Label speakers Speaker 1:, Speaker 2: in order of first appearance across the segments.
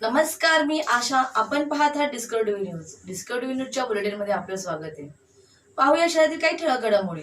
Speaker 1: नमस्कार मी आशा. आपण पाहत आहात डिस्कवरी न्यूज डिस्कवरी न्यूजच्या बुलेटिनमध्ये आपलं स्वागत आहे. पाहूया शहरातील काही ठळक घडामोडी.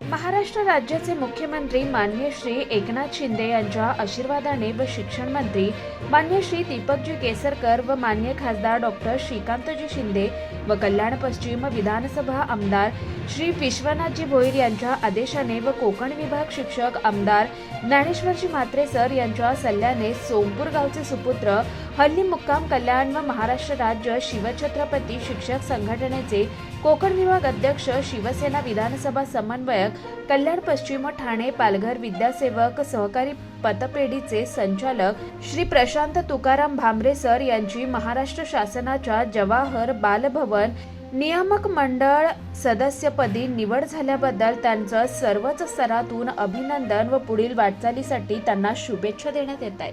Speaker 2: महाराष्ट्र राज्याचे मुख्यमंत्री मान्य श्री एकनाथ शिंदे यांच्या आशीर्वादाने व शिक्षण मंत्री मान्य श्री दीपकजी केसरकर व मान्य खासदार डॉक्टर श्रीकांतजी शिंदे व कल्याण पश्चिम विधानसभा आमदार श्री विश्वनाथजी भोईर यांच्या आदेशाने व कोकण विभाग शिक्षक आमदार ज्ञानेश्वरजी म्हात्रे सर यांच्या सल्ल्याने सोमपूर गावचे सुपुत्र हल्ली मुक्काम कल्याण व महाराष्ट्र राज्य शिवछत्रपती शिक्षक संघटनेचे कोकण विभाग अध्यक्ष शिवसेना विधानसभा समन्वयक कल्याण पश्चिम ठाणे पालघर विद्यासेवक सहकारी पतपेढीचे संचालक श्री प्रशांत तुकाराम भांबरे सर यांची महाराष्ट्र शासनाच्या जवाहर बालभवन नियामक मंडळ सदस्यपदी निवड झाल्याबद्दल त्यांचं सर्वच स्तरातून अभिनंदन व पुढील वाटचालीसाठी त्यांना शुभेच्छा देण्यात येत आहेत.